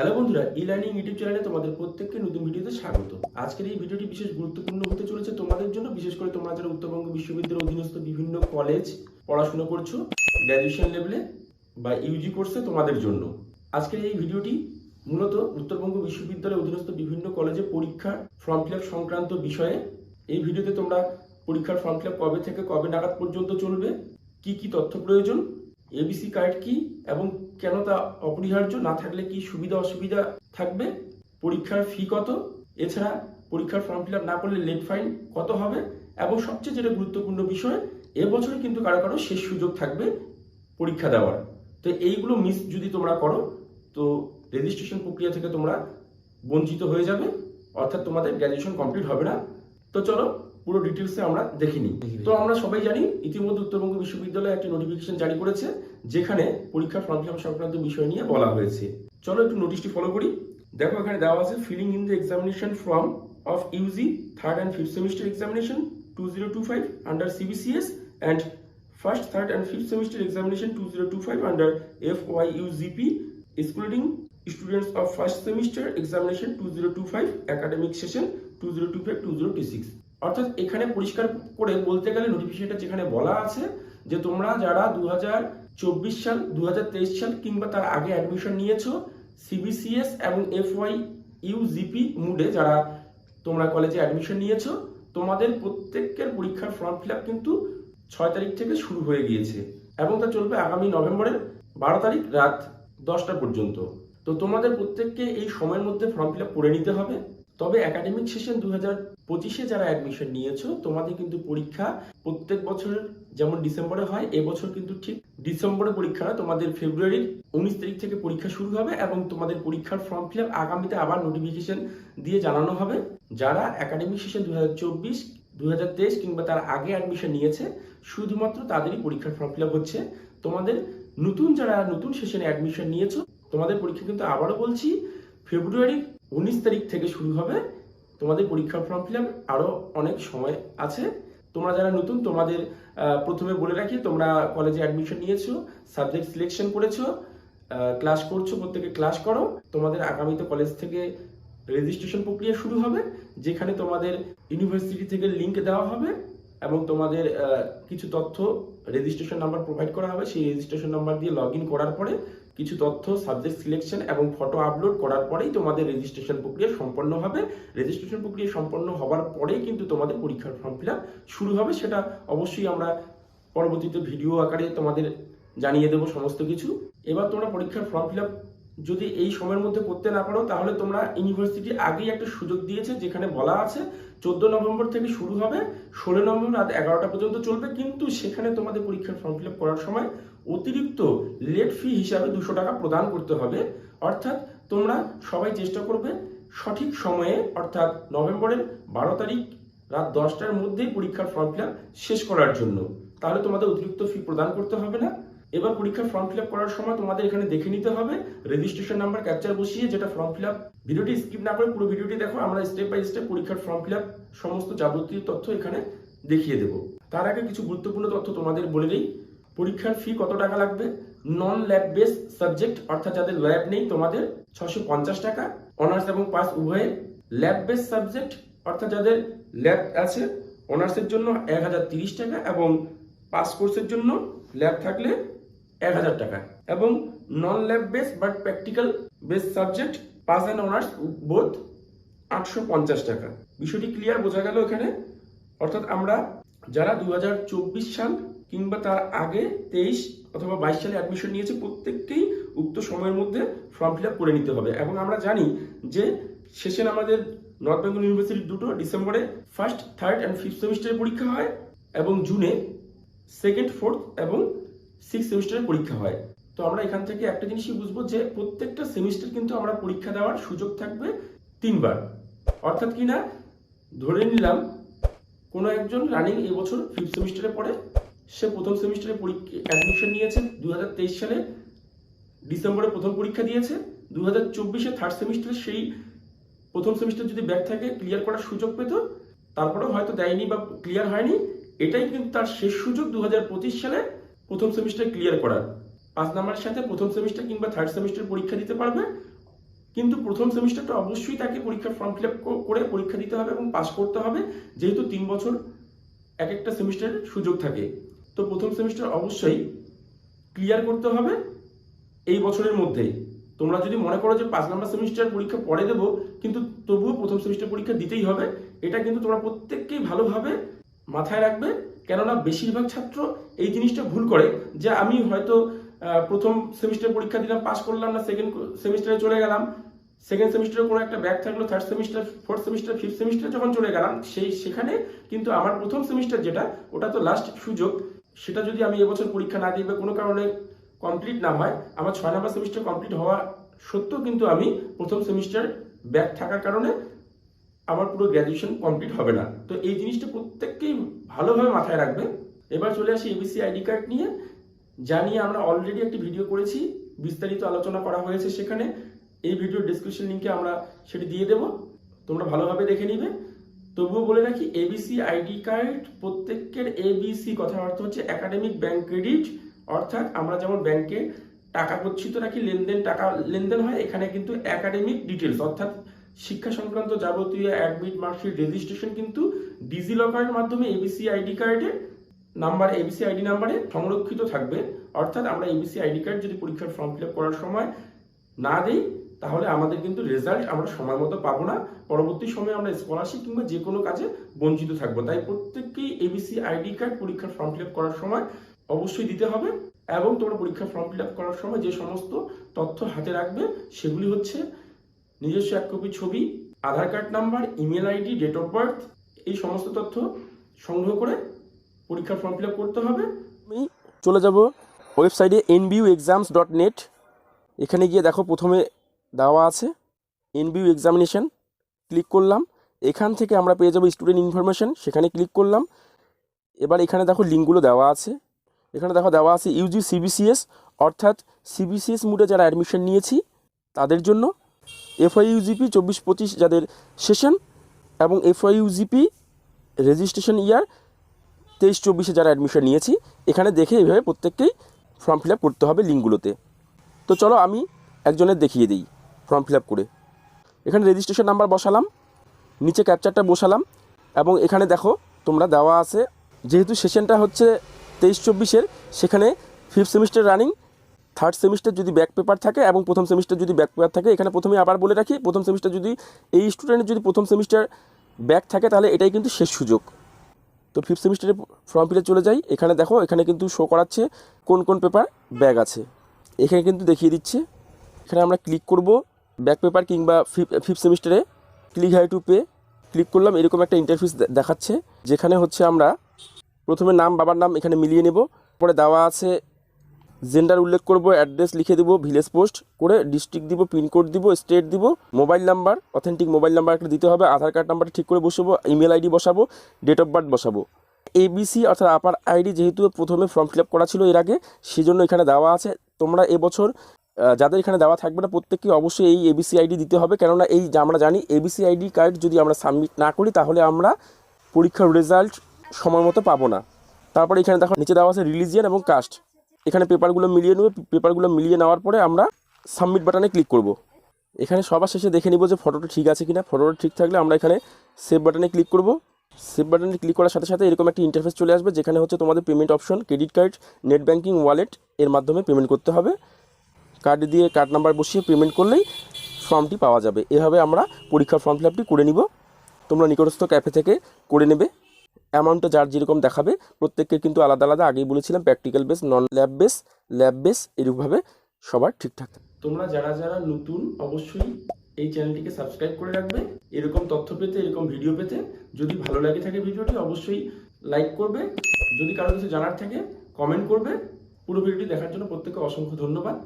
Hello বন্ধুরা e learning YouTube চ্যানেলে তোমাদের প্রত্যেককে নতুন ভিডিওতে স্বাগত। আজকের এই ভিডিওটি বিশেষ গুরুত্বপূর্ণ হতে চলেছে তোমাদের জন্য, বিশেষ করে তোমরা যারা উত্তরবঙ্গ বিশ্ববিদ্যালয়ের অধীনস্থ বিভিন্ন কলেজ পড়াশোনা করছ গ্র্যাজুয়েশন লেভেলে বা ইউজি কোর্সে তোমাদের জন্য। আজকের এই ভিডিওটি মূলত উত্তরবঙ্গ বিশ্ববিদ্যালয়ের অধীনস্থ বিভিন্ন কলেজে পরীক্ষা ফর্ম ফিল সংক্রান্ত বিষয়ে। এই ভিডিওতে তোমরা পরীক্ষার ফর্ম ফিল কবে থেকে কবে নাগাদ পর্যন্ত চলবে, কি কি তথ্য প্রয়োজন এবিসি কার্ড কি, এবং কেন তা অপরিহার্য? না থাকলে কি সুবিধা অসুবিধা থাকবে? পরীক্ষার ফি কত? এছাড়া পরীক্ষার ফর্ম ফিল না করলে লেট ফাইন কত হবে? এবং সবচেয়ে যেটা গুরুত্বপূর্ণ বিষয় এবছরে কিন্তু কারও কারও শেষ সুযোগ থাকবে পরীক্ষা দেওয়ার। তো এইগুলো মিস যদি তোমরা করো তো রেজিস্ট্রেশন প্রক্রিয়া থেকে তোমরা বঞ্চিত হয়ে যাবে। অর্থাৎ তোমাদের গ্র্যাজুয়েশন কমপ্লিট হবে না। তো চলো পুরো ডিটেলসে আমরা দেখিনি তো আমরা সবাই জানি ইতিমধ্যে উত্তরবঙ্গ বিশ্ববিদ্যালয় একটি নোটিফিকেশন জারি করেছে। যেখানে পরীক্ষা ফর্ম সংক্রান্ত বিষয় নিয়ে বলা হয়েছে। চলো একটু নোটিশটি ফলো করি। দেখো, এখানে দেওয়া আছে filling in the examination form of UG third and fifth semester examination two zero two five under CBCS and first third and fifth semester examination two zero two five under F Y UGP five students of first semester examination 2025 academic session 2025-2026 অর্থাৎ এখানে পরিষ্কার করে বলতে গেলে নোটিফিকেশনটা যেখানে বলা আছে যে তোমরা যারা দু হাজার সাল দু হাজার তেইশ সাল কিংবা তার আগে অ্যাডমিশন নিয়েছো সিবিসিএস এবং এফ এফওয়াই ইউজিপি মুডে যারা তোমরা কলেজে অ্যাডমিশন নিয়েছো, তোমাদের প্রত্যেকের পরীক্ষার ফর্ম ফিল কিন্তু ছয় তারিখ থেকে শুরু হয়ে গিয়েছে এবং তা চলবে আগামী নভেম্বরের বারো তারিখ রাত দশটা পর্যন্ত। তো তোমাদের প্রত্যেককে এই সময়ের মধ্যে ফর্ম ফিল করে নিতে হবে। তবে একাডেমিক সেশন দু হাজার পঁচিশে যারা অ্যাডমিশন নিয়েছো, তোমাদের কিন্তু পরীক্ষা প্রত্যেক বছরের যেমন ডিসেম্বরে হয়, এবছর কিন্তু ঠিক ডিসেম্বরে পরীক্ষাটা তোমাদের ফেব্রুয়ারির উনিশ তারিখ থেকে পরীক্ষা শুরু হবে এবং তোমাদের পরীক্ষার ফর্ম ফিল আপ আগামীতে আবার নোটিফিকেশন দিয়ে জানানো হবে। যারা একাডেমিক সেশন দু হাজার চব্বিশ দু হাজার তেইশ কিংবা তার আগে অ্যাডমিশন নিয়েছে, শুধুমাত্র তাদেরই পরীক্ষার ফর্ম ফিল আপ হচ্ছে। তোমাদের নতুন যারা নতুন সেশনে অ্যাডমিশন নিয়েছো, তোমাদের পরীক্ষা কিন্তু আবারও বলছি, ফেব্রুয়ারির উনিশ তারিখ থেকে শুরু হবে। তোমাদের পরীক্ষার ফর্ম ফিল আরও অনেক সময় আছে। তোমরা যারা নতুন, তোমাদের প্রথমে বলে রাখি, তোমরা কলেজে অ্যাডমিশন নিয়েছো সাবজেক্ট সিলেকশন করেছ ক্লাস করছ, প্রত্যেকে ক্লাস করো। তোমাদের আগামীতে কলেজ থেকে রেজিস্ট্রেশন প্রক্রিয়া শুরু হবে, যেখানে তোমাদের ইউনিভার্সিটি থেকে লিংক দেওয়া হবে এবং তোমাদের কিছু তথ্য রেজিস্ট্রেশন নাম্বার প্রোভাইড করা হবে। সেই রেজিস্ট্রেশন নাম্বার দিয়ে লগ করার পরে কিছু তথ্য সাবজেক্ট সিলেকশন এবং ফটো আপলোড করার পরেই তোমাদের রেজিস্ট্রেশন প্রক্রিয়া সম্পন্ন হবে। রেজিস্ট্রেশন প্রক্রিয়া সম্পন্ন হওয়ার পরেই কিন্তু তোমাদের পরীক্ষার ফর্ম ফিল শুরু হবে। সেটা অবশ্যই আমরা পরবর্তীতে ভিডিও আকারে তোমাদের জানিয়ে দেবো সমস্ত কিছু। এবার তোমরা পরীক্ষার ফর্ম ফিল যদি এই সময়ের মধ্যে করতে না পারো, তাহলে তোমরা ইউনিভার্সিটি আগেই একটা সুযোগ দিয়েছে, যেখানে বলা আছে চোদ্দ নভেম্বর থেকে শুরু হবে। ষোলো নভেম্বর রাত এগারোটা পর্যন্ত চলবে, কিন্তু সেখানে তোমাদের পরীক্ষার ফর্ম ফিল করার সময় অতিরিক্ত লেট ফি হিসাবে দুশো টাকা প্রদান করতে হবে। অর্থাৎ তোমরা সবাই চেষ্টা করবে সঠিক সময়ে, অর্থাৎ নভেম্বরের বারো তারিখ রাত দশটার মধ্যেই পরীক্ষার ফর্ম ফিল শেষ করার জন্য। তাহলে তোমাদের অতিরিক্ত ফি প্রদান করতে হবে না। এবার পরীক্ষার ফর্ম ফিল করার সময় তোমাদের এখানে দেখে নিতে হবে। রেজিস্ট্রেশন নাম্বার ক্যাপচার বসিয়ে যেটা ফর্ম ফিল ভিডিওটি স্কিপ না করে পুরো ভিডিওটি দেখো। আমরা স্টেপ বাই স্টেপ পরীক্ষার ফর্ম ফিল সমস্ত যাবতীয় তথ্য এখানে দেখিয়ে দেব। তার আগে কিছু গুরুত্বপূর্ণ তথ্য তোমাদের বলে দিই। পরীক্ষার ফি কত টাকা লাগবে? নন ল্যাব বেস সাবজেক্ট অর্থাৎ যাদের ল্যাব নেই, তোমাদের ছশো পঞ্চাশ টাকা। অনার্স এবং পাস উভয়ে ল্যাব বেস সাবজেক্ট অর্থাৎ যাদের ল্যাব আছে অনার্সের জন্য এক হাজার তিরিশ টাকা এবং পাস কোর্সের জন্য ল্যাব থাকলে এক হাজার টাকা। এবং non lab base but practical base subject pass and honours বোধ আটশো পঞ্চাশ টাকা। বিষয়টি ক্লিয়ার বোঝা গেল এখানে? অর্থাৎ আমরা যারা দু হাজার চব্বিশ সাল কিংবা তার আগে তেইশ অথবা বাইশ সালে অ্যাডমিশন নিয়েছে, প্রত্যেককেই উক্ত সময়ের মধ্যে ফর্ম ফিল করে নিতে হবে। এবং আমরা জানি যে শেষে আমাদের নর্থ বেঙ্গল ইউনিভার্সিটির দুটো ডিসেম্বরে ফার্স্ট থার্ড অ্যান্ড ফিফথ সেমিস্টারের পরীক্ষা হয় এবং জুনে সেকেন্ড ফোর্থ এবং সিক্স সেমিস্টারের পরীক্ষা হয়। তো আমরা এখান থেকে একটা জিনিসই বুঝব যে প্রত্যেকটা সেমিস্টার কিন্তু আমরা পরীক্ষা দেওয়ার সুযোগ থাকবে তিনবার। অর্থাৎ কি না? ধরে নিলাম কোনো একজন রানিং এবছর ফিফথ সেমিস্টারে পড়ে। সে প্রথম সেমিস্টারে পরীক্ষা অ্যাডমিশন নিয়েছে দুই হাজার তেইশ সালে ডিসেম্বরে প্রথম পরীক্ষা দিয়েছে। দু হাজার চব্বিশে থার্ড সেমিস্টারে সেই প্রথম সেমিস্টার যদি ব্যাক থাকে ক্লিয়ার করার সুযোগ পেত। তারপরেও হয়তো দেয়নি বা ক্লিয়ার হয়নি। এটাই কিন্তু তার শেষ সুযোগ দু হাজার পঁচিশ সালে প্রথম সেমিস্টার ক্লিয়ার করার। পাঁচ নাম্বারের সাথে প্রথম সেমিস্টার কিংবা থার্ড সেমিস্টার পরীক্ষা দিতে পারবে। কিন্তু প্রথম সেমিস্টারটা অবশ্যই তাকে পরীক্ষার ফর্ম ফিল করে পরীক্ষা দিতে হবে এবং পাস করতে হবে। যেহেতু তিন বছর এক একটা সেমিস্টারের সুযোগ থাকে। তো প্রথম সেমিস্টার অবশ্যই ক্লিয়ার করতে হবে এই বছরের মধ্যেই তোমরা যদি মনে করো যে পাঁচ নম্বর সেমিস্টার পরীক্ষা পরে দেবো, কিন্তু তবুও প্রথম সেমিস্টার পরীক্ষা দিতেই হবে, এটা কিন্তু তোমরা প্রত্যেককেই ভালোভাবে মাথায় রাখবে। কেননা বেশিরভাগ ছাত্র এই জিনিসটা ভুল করে যে আমি হয়তো প্রথম সেমিস্টার পরীক্ষা দিলাম পাস করলাম না সেকেন্ড সেমিস্টারে চলে গেলাম। সেকেন্ড সেমিস্টারে কোনো একটা ব্যাক থাকল third semester fourth semester fifth semester যখন চলে গেলাম, সেই সেখানে কিন্তু আমার প্রথম সেমিস্টার যেটা, ওটা তো লাস্ট সুযোগ। সেটা যদি আমি এবছর পরীক্ষা না দিই বা কোনো কারণে কমপ্লিট না হয়, আমার ছয় নম্বর সেমিস্টার কমপ্লিট হওয়া সত্ত্বেও কিন্তু আমি প্রথম সেমিস্টার ব্যাক থাকার কারণে আমার পুরো গ্র্যাজুয়েশন কমপ্লিট হবে না। তো এই জিনিসটা প্রত্যেককেই ভালোভাবে মাথায় রাখবে। এবার চলে আসি এবিসি আইডি কার্ড নিয়ে। যা নিয়ে আমরা অলরেডি একটি ভিডিও করেছি। বিস্তারিত আলোচনা করা হয়েছে সেখানে। এই ভিডিও ডিসক্রিপশন লিঙ্কে আমরা সেটি দিয়ে দেব। তোমরা ভালোভাবে দেখে নিবে। তবুও বলে রাখি এবিসি আইডি কার্ড প্রত্যেকের এবিসি কথার অর্থ হচ্ছে একাডেমিক ব্যাংক ক্রেডিট অর্থাৎ আমরা যেমন ব্যাংকে টাকা গচ্ছিত রাখি, লেনদেন টাকা, লেনদেন হয়, এখানে কিন্তু একাডেমিক ডিটেলস অর্থাৎ শিক্ষা সংক্রান্ত যাবতীয় অ্যাডমিট মার্কশিট রেজিস্ট্রেশন কিন্তু ডিজি লকারের মাধ্যমে এবিসি আইডি কার্ডে নাম্বার এবিসি আইডি নাম্বারে সংরক্ষিত থাকবে। অর্থাৎ আমরা এবিসি আইডি কার্ড যদি পরীক্ষার ফর্ম ফিল করার সময় না দিই তাহলে আমাদের কিন্তু রেজাল্ট আমরা সময় মতো পাবো না। পরবর্তী সময়ে আমরা স্কলারশিপ কিংবা যে কোনো কাজে বঞ্চিত থাকব। তাই প্রত্যেককেই এবিসি আইডি কার্ড পরীক্ষার ফর্ম ফিল করার সময় অবশ্যই দিতে হবে এবং তোমরা পরীক্ষার ফর্ম ফিল করার সময় যে সমস্ত তথ্য হাতে রাখবে সেগুলি হচ্ছে নিজস্ব এক কপি ছবি, Aadhaar card number email ID date of birth এই সমস্ত তথ্য সংগ্রহ করে পরীক্ষার ফর্ম ফিল করতে হবে। আমি চলে যাব ওয়েবসাইটে এনবিউ এক্সামস ডট নেট এখানে গিয়ে দেখো প্রথমে দেওয়া আছে। এনবিউ এক্সামিনেশন ক্লিক করলাম। এখান থেকে আমরা পেয়ে যাব স্টুডেন্ট ইনফরমেশন সেখানে ক্লিক করলাম। এবার এখানে দেখো লিঙ্কগুলো দেওয়া আছে। এখানে দেখো দেওয়া আছে ইউজি সিবিসিএস অর্থাৎ সিবিসিএস মুডে যারা অ্যাডমিশন নিয়েছি, তাদের জন্য এফআইইউজিপি চব্বিশ পঁচিশ যাদের সেশন এবং এফআইইউজিপি রেজিস্ট্রেশন ইয়ার তেইশ চব্বিশে যারা অ্যাডমিশন নিয়েছি, এখানে দেখে এইভাবে প্রত্যেককেই ফর্ম ফিল করতে হবে লিঙ্কগুলোতে তো চলো আমি একজনের দেখিয়ে দিই। ফর্ম ফিল আপ করে। এখানে রেজিস্ট্রেশন নাম্বার বসালাম, নিচে ক্যাপচারটা বসালাম, এবং এখানে দেখো তোমরা দেওয়া আছে, যেহেতু সেশনটা হচ্ছে তেইশ চব্বিশের সেখানে fifth semester running third semester যদি ব্যাক পেপার থাকে এবং প্রথম সেমিস্টার যদি ব্যাক পেপার থাকে, এখানে প্রথমে আবার বলে রাখি, প্রথম সেমিস্টার যদি এই স্টুডেন্টের যদি প্রথম সেমিস্টার ব্যাক থাকে, তাহলে এটাই কিন্তু শেষ সুযোগ। তো ফিফথ সেমিস্টারে ফর্ম ফিলে চলে যাই, এখানে দেখো, এখানে কিন্তু শো করাচ্ছে কোন কোন পেপার ব্যাগ আছে। এখানে কিন্তু দেখিয়ে দিচ্ছে। এখানে আমরা ক্লিক করব। ব্যাক পেপার কিংবা ফিফথ সেমিস্টারে ক্লিক হাই টু পে ক্লিক করলাম, এরকম একটা ইন্টারফেস দেখাচ্ছে, যেখানে হচ্ছে আমরা প্রথমে নাম, বাবার নাম এখানে মিলিয়ে নেব পরে দেওয়া আছে জেন্ডার উল্লেখ করব অ্যাড্রেস লিখে দিব ভিলেজ পোস্ট করে ডিস্ট্রিক্ট দিব পিনকোড দিব স্টেট দিব mobile number authentic mobile number একটা দিতে হবে, আধার কার্ড নাম্বারটা ঠিক করে বসাবো ইমেল আইডি বসাবো ডেট অফ বার্থ বসাবো। এবিসি অর্থাৎ আপার আইডি যেহেতু প্রথমে ফর্ম ফিল করা ছিল এর আগে, সেজন্য এখানে দেওয়া আছে, তোমরা এবছর যাদের এখানে দেওয়া থাকবে না, প্রত্যেককে অবশ্যই এই এবিসি আইডি দিতে হবে। কেননা এই আমরা জানি এবিসি আইডি কার্ড যদি আমরা সাবমিট না করি, তাহলে আমরা পরীক্ষার রেজাল্ট সময় মতো পাবো না। তারপরে এখানে দেখো, নিচে দেওয়া আছে রিলিজিয়ান এবং কাস্ট এখানে পেপারগুলো মিলিয়ে নেব পেপারগুলো মিলিয়ে নেওয়ার পরে আমরা সাবমিট বাটনে ক্লিক করব। এখানে সবার শেষে দেখে নিব যে ফটোটা ঠিক আছে কিনা। ফটোটা ঠিক থাকলে আমরা এখানে সেভ বাটনে ক্লিক করব। সেভ বাটনে ক্লিক করার সাথে সাথে এরকম একটা ইন্টারফেস চলে আসবে, যেখানে হচ্ছে তোমাদের payment option credit card net banking wallet এর মাধ্যমে পেমেন্ট করতে হবে। কার্ড দিয়ে কার্ড নাম্বার বসিয়ে পেমেন্ট করলেই ফর্মটি পাওয়া যাবে। এভাবে আমরা পরীক্ষার ফর্ম ফিল করে নিব। তোমরা নিকটস্থ ক্যাফে থেকে করে নেবে। অ্যামাউন্টটা যার যেরকম দেখাবে, প্রত্যেককে কিন্তু আলাদা আলাদা আগেই বলেছিলাম practical base non lab base lab base এরকমভাবে সবার ঠিকঠাক তোমরা যারা যারা নতুন, অবশ্যই এই চ্যানেলটিকে সাবস্ক্রাইব করে রাখবে। এরকম তথ্য পেতে, এরকম ভিডিও পেতে। যদি ভালো লাগে থাকে ভিডিওটি, অবশ্যই লাইক করবে। যদি কারও কিছু জানার থাকে কমেন্ট করবে। পুরো ভিডিওটি দেখার জন্য প্রত্যেকে অসংখ্য ধন্যবাদ।